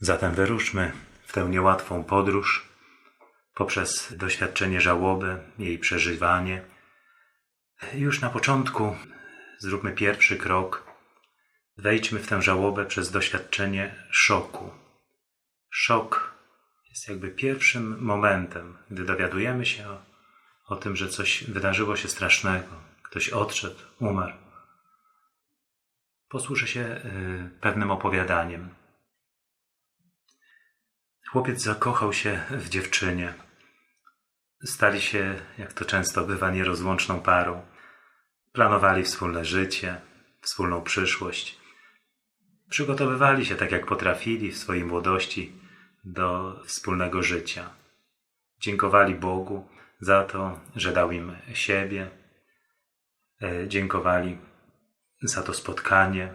Zatem wyruszmy w tę niełatwą podróż poprzez doświadczenie żałoby, jej przeżywanie. Już na początku zróbmy pierwszy krok. Wejdźmy w tę żałobę przez doświadczenie szoku. Szok jest jakby pierwszym momentem, gdy dowiadujemy się o, o tym, że coś wydarzyło się strasznego, ktoś odszedł, umarł. Posłużę się y, pewnym opowiadaniem. Chłopiec zakochał się w dziewczynie. Stali się, jak to często bywa, nierozłączną parą. Planowali wspólne życie, wspólną przyszłość. Przygotowywali się tak, jak potrafili w swojej młodości do wspólnego życia. Dziękowali Bogu za to, że dał im siebie. E, Dziękowali za to spotkanie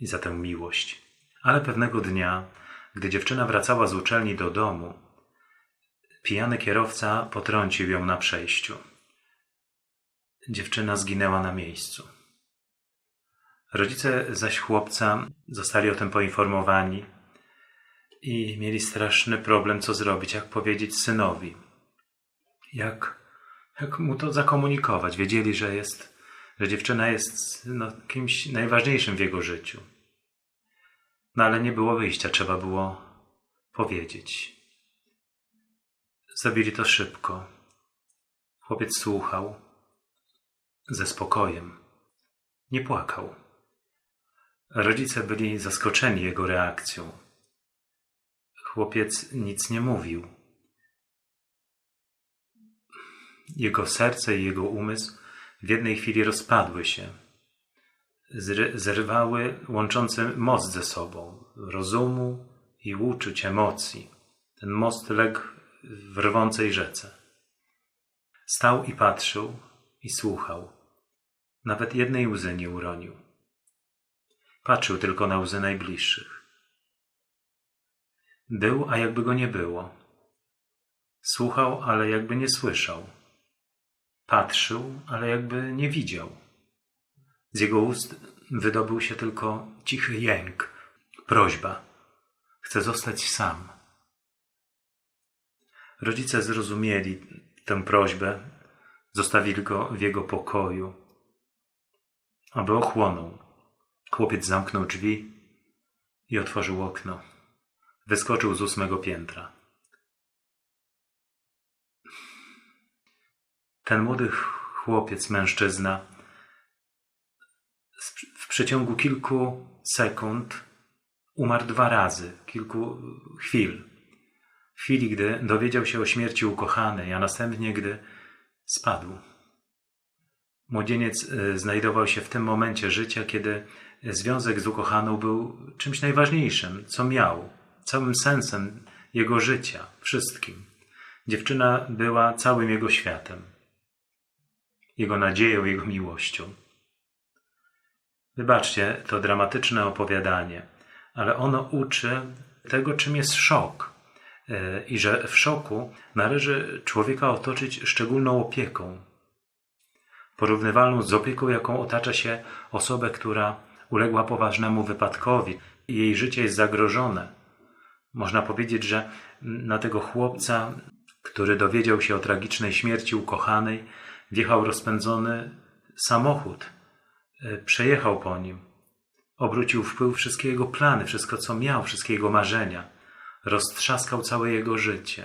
i za tę miłość. Ale pewnego dnia, gdy dziewczyna wracała z uczelni do domu, pijany kierowca potrącił ją na przejściu. Dziewczyna zginęła na miejscu. Rodzice zaś chłopca zostali o tym poinformowani i mieli straszny problem, co zrobić, jak powiedzieć synowi. Jak, jak mu to zakomunikować? Wiedzieli, że jest, że dziewczyna jest no, kimś najważniejszym w jego życiu. No ale nie było wyjścia, trzeba było powiedzieć. Zrobili to szybko. Chłopiec słuchał ze spokojem. Nie płakał. Rodzice byli zaskoczeni jego reakcją. Chłopiec nic nie mówił. Jego serce i jego umysł w jednej chwili rozpadły się. Zerwały łączący most ze sobą, rozumu i uczuć, emocji. Ten most legł w rwącej rzece. Stał i patrzył i słuchał. Nawet jednej łzy nie uronił. Patrzył tylko na łzy najbliższych. Był, a jakby go nie było. Słuchał, ale jakby nie słyszał. Patrzył, ale jakby nie widział. Z jego ust wydobył się tylko cichy jęk, prośba. Chce zostać sam. Rodzice zrozumieli tę prośbę, zostawili go w jego pokoju, aby ochłonął. Chłopiec zamknął drzwi i otworzył okno. Wyskoczył z ósmego piętra. Ten młody chłopiec, mężczyzna, przeciągu kilku sekund umarł dwa razy, kilku chwil. W chwili, gdy dowiedział się o śmierci ukochanej, a następnie, gdy spadł. Młodzieniec y, znajdował się w tym momencie życia, kiedy związek z ukochaną był czymś najważniejszym, co miał, całym sensem jego życia, wszystkim. Dziewczyna była całym jego światem, jego nadzieją, jego miłością. Wybaczcie to dramatyczne opowiadanie, ale ono uczy tego, czym jest szok y, i że w szoku należy człowieka otoczyć szczególną opieką, porównywalną z opieką, jaką otacza się osobę, która uległa poważnemu wypadkowi i jej życie jest zagrożone. Można powiedzieć, że na tego chłopca, który dowiedział się o tragicznej śmierci ukochanej, wjechał rozpędzony samochód. Y, Przejechał po nim. Obrócił w pył wszystkie jego plany, wszystko co miał, wszystkie jego marzenia. Roztrzaskał całe jego życie.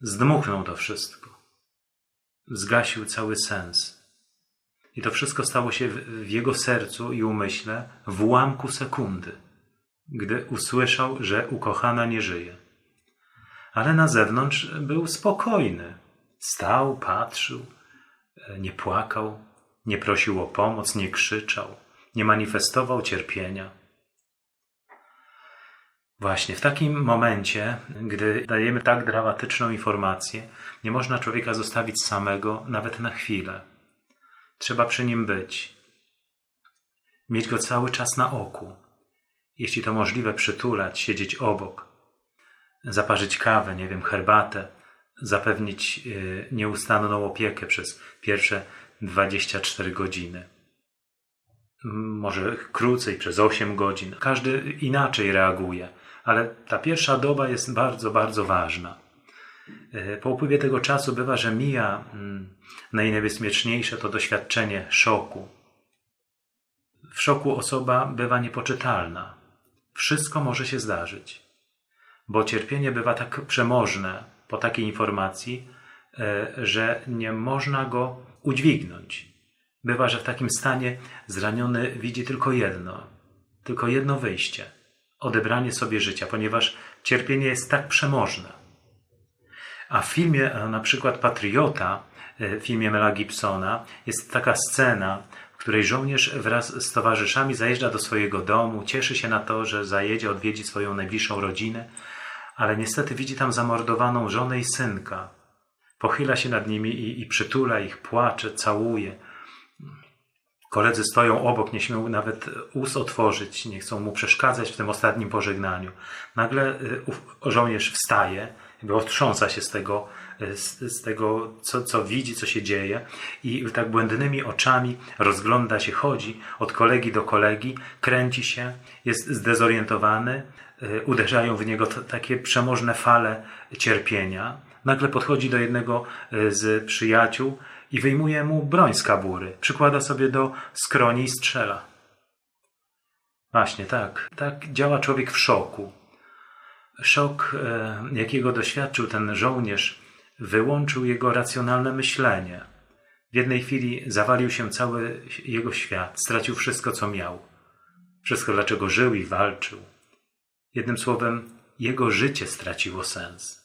Zdmuchnął to wszystko zgasił cały sens. I to wszystko stało się w, w jego sercu i umyśle w ułamku sekundy, gdy usłyszał, że ukochana nie żyje. Ale na zewnątrz był spokojny. Stał, patrzył, e, nie płakał, nie prosił o pomoc, nie krzyczał, nie manifestował cierpienia. Właśnie w takim momencie, gdy dajemy tak dramatyczną informację, nie można człowieka zostawić samego nawet na chwilę. Trzeba przy nim być. Mieć go cały czas na oku. Jeśli to możliwe, przytulać, siedzieć obok. Zaparzyć kawę, nie wiem, herbatę. Zapewnić yy, nieustanną opiekę przez pierwsze 24 godziny może krócej, przez 8 godzin. Każdy inaczej reaguje, ale ta pierwsza doba jest bardzo, bardzo ważna. E, po upływie tego czasu bywa, że mija mm, najniebezpieczniejsze to doświadczenie szoku. W szoku osoba bywa niepoczytalna. Wszystko może się zdarzyć, bo cierpienie bywa tak przemożne po takiej informacji, e, że nie można go udźwignąć. Bywa, że w takim stanie zraniony widzi tylko jedno, tylko jedno wyjście odebranie sobie życia, ponieważ cierpienie jest tak przemożne. A w filmie, na przykład Patriota, e, w filmie Mela Gibsona, jest taka scena, w której żołnierz wraz z towarzyszami zajeżdża do swojego domu, cieszy się na to, że zajedzie, odwiedzi swoją najbliższą rodzinę, ale niestety widzi tam zamordowaną żonę i synka. Pochyla się nad nimi i, i przytula ich, płacze, całuje. Koledzy stoją obok, nie śmią nawet ust otworzyć, nie chcą mu przeszkadzać w tym ostatnim pożegnaniu. Nagle y, żołnierz wstaje, jakby otrząsa się z tego, y, z, z tego co, co widzi, co się dzieje i tak błędnymi oczami rozgląda się, chodzi od kolegi do kolegi, kręci się, jest zdezorientowany, y, uderzają w niego takie przemożne fale cierpienia. Nagle podchodzi do jednego z przyjaciół, i wyjmuje mu broń z kabury. Przykłada sobie do skroni i strzela. Właśnie tak. Tak działa człowiek w szoku. Szok, e, jakiego doświadczył ten żołnierz, wyłączył jego racjonalne myślenie. W jednej chwili zawalił się cały jego świat, stracił wszystko, co miał. Wszystko, dlaczego żył i walczył. Jednym słowem, jego życie straciło sens.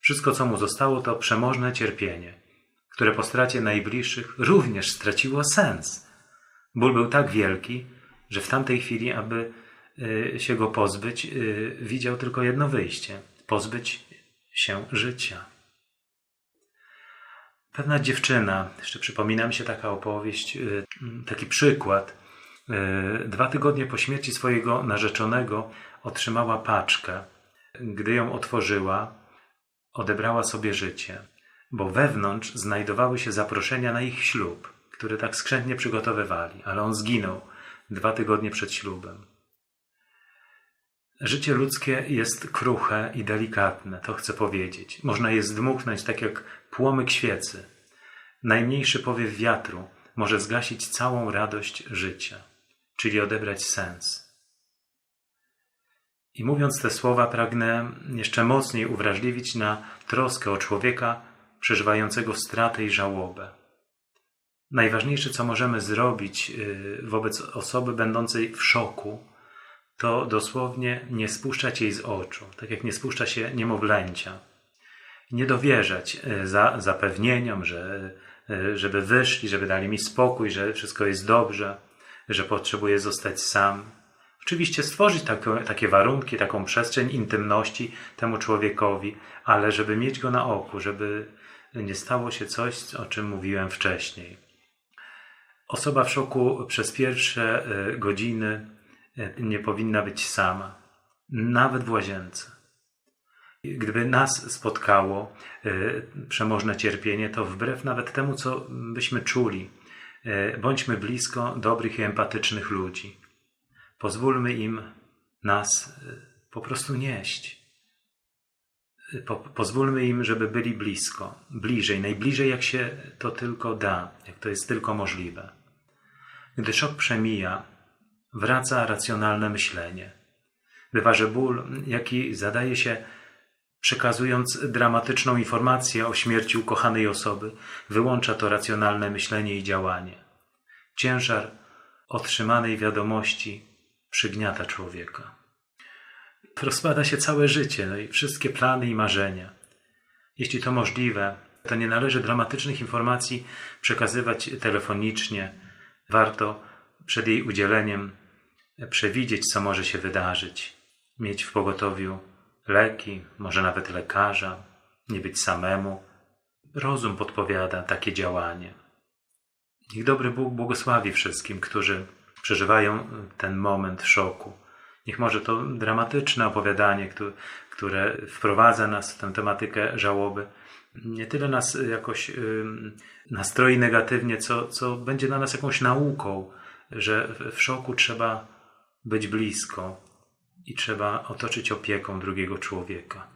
Wszystko, co mu zostało, to przemożne cierpienie które po stracie najbliższych również straciło sens. Ból był tak wielki, że w tamtej chwili, aby y, się go pozbyć, y, widział tylko jedno wyjście pozbyć się życia. Pewna dziewczyna, jeszcze przypomina mi się taka opowieść, y, taki przykład. Dwa tygodnie po śmierci swojego narzeczonego otrzymała paczkę. Gdy ją otworzyła, odebrała sobie życie bo wewnątrz znajdowały się zaproszenia na ich ślub, które tak skrzętnie przygotowywali, ale on zginął dwa tygodnie przed ślubem. Życie ludzkie jest kruche i delikatne, to chcę powiedzieć. Można je zdmuchnąć tak jak płomyk świecy. Najmniejszy powiew wiatru może zgasić całą radość życia, czyli odebrać sens. I mówiąc te słowa, pragnę jeszcze mocniej uwrażliwić na troskę o człowieka, przeżywającego stratę i żałobę. Najważniejsze, co możemy zrobić y, wobec osoby będącej w szoku, to dosłownie nie spuszczać jej z oczu, tak jak nie spuszcza się niemowlęcia. Nie dowierzać y, za, zapewnieniom, że, y, żeby wyszli, żeby dali mi spokój, że wszystko jest dobrze, że potrzebuję zostać sam. Oczywiście stworzyć takie, takie warunki, taką przestrzeń intymności temu człowiekowi, ale żeby mieć go na oku, żeby nie stało się coś, o czym mówiłem wcześniej. Osoba w szoku przez pierwsze e, godziny e, nie powinna być sama, nawet w łazience. Gdyby nas spotkało e, przemożne cierpienie, to wbrew nawet temu, co byśmy czuli, bądźmy blisko dobrych i empatycznych ludzi. Pozwólmy im nas po prostu nieść po, pozwólmy im, żeby byli blisko, bliżej, najbliżej jak się to tylko da, jak to jest tylko możliwe. Gdy szok przemija, wraca racjonalne myślenie. Bywa, że ból, jaki zadaje się przekazując dramatyczną informację o śmierci ukochanej osoby, wyłącza to racjonalne myślenie i działanie. Ciężar otrzymanej wiadomości przygniata człowieka rozpada się całe życie, no i wszystkie plany i marzenia. Jeśli to możliwe, to nie należy dramatycznych informacji przekazywać telefonicznie. Warto przed jej udzieleniem przewidzieć, co może się wydarzyć, mieć w pogotowiu leki, może nawet lekarza, nie być samemu. Rozum podpowiada takie działanie. Niech dobry Bóg błogosławi wszystkim, którzy przeżywają ten moment szoku Niech może to dramatyczne opowiadanie, które wprowadza nas w tę tematykę żałoby, nie tyle nas jakoś nastroi negatywnie, co, co będzie dla nas jakąś nauką, że w szoku trzeba być blisko, i trzeba otoczyć opieką drugiego człowieka.